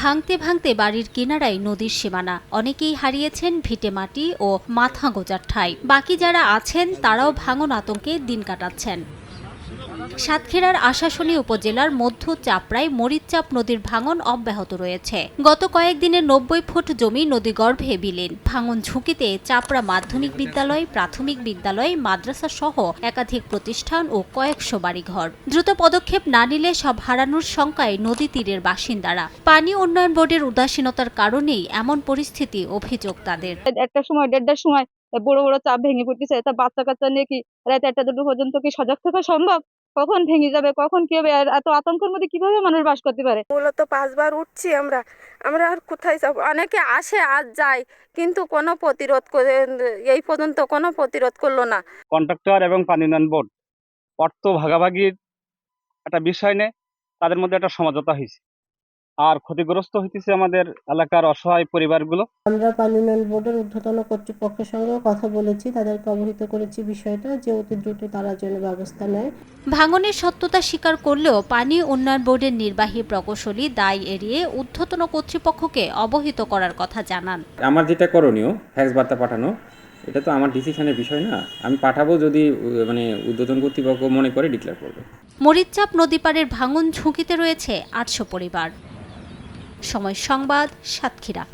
ভাঙতে ভাঙতে বাড়ির কিনারাই নদীর সীমানা। অনেকেই হারিয়েছেন ভিটে মাটি ও মাথা গোজার ঠাই। বাকি যারা আছেন, তারাও ভাঙন আতঙ্কে দিন কাটাচ্ছেন। সাতক্ষীরার আশাশুনি উপজেলার মধ্য চাপড়ায় মরিচচাপ নদীর ভাঙন অব্যাহত রয়েছে। গত কয়েকদিনে নব্বই ফুট জমি নদীগর্ভে বিলীন। ভাঙন ঝুঁকিতে চাপড়া মাধ্যমিক বিদ্যালয়, প্রাথমিক বিদ্যালয়, মাদ্রাসা সহ একাধিক প্রতিষ্ঠান ও কয়েকশো বাড়িঘর। দ্রুত পদক্ষেপ না নিলে সব হারানোর শঙ্কায় নদী তীরের বাসিন্দারা। পানি উন্নয়ন বোর্ডের উদাসীনতার কারণেই এমন পরিস্থিতি অভিযোগ তাদের। একটা সময়, দেড়টার সময়, বড় বড় চাপ ভেঙে পড়তেছে। তা বাচ্চা কাচ্চা নিয়ে কি রাত একটা দুটো পর্যন্ত কি সজাগ থাকা সম্ভব? কখন ভেঙে যাবে কখন কি হবে আর এত আতঙ্কের মধ্যে কীভাবে মানুষ বাস করতে পারে? মূলত পাঁচবার উঠছি আমরা আমরা আর কোথায় যাব? অনেকে আসে আর যায় কিন্তু কোনো প্রতিরোধ করে এই পর্যন্ত কোনো প্রতিরোধ করল না। কন্ট্রাক্টর এবং পানি উন্নয়ন বোর্ড অর্থ ভাগাভাগির একটা বিষয় নেই তাদের মধ্যে একটা সমঝোতা হয়েছে। আর ক্ষতিগ্রস্ত হইতেছে আমাদের এলাকার অসহায় পরিবারগুলো। আমরা পানি উন্নয়ন বোর্ডের ঊর্ধ্বতন কর্তৃপক্ষের সঙ্গেও কথা বলেছি তাদেরকে অবহিত করেছি বিষয়টা যে অতি দ্রুত তারা যেন ব্যবস্থা নেয়। ভাঙনের সত্যতা স্বীকার করলেও পানি উন্নয়ন বোর্ডের নির্বাহী প্রকৌশলী দায় এড়িয়ে ঊর্ধ্বতন কর্তৃপক্ষকে অবহিত করার কথা জানান। আমার যেটা করণীয় ফ্যাক্স বার্তা পাঠানো এটা তো আমার ডিসিশনের বিষয় না। আমি পাঠাবো যদি মানে উদ্বোধন কর্তৃপক্ষ মনে করে ডিক্লেয়ার করবে। মরিচাপ নদী পাড়ের ভাঙন ঝুঁকিতে রয়েছে আটশো পরিবার। সময় সংবাদ সাতক্ষীরা।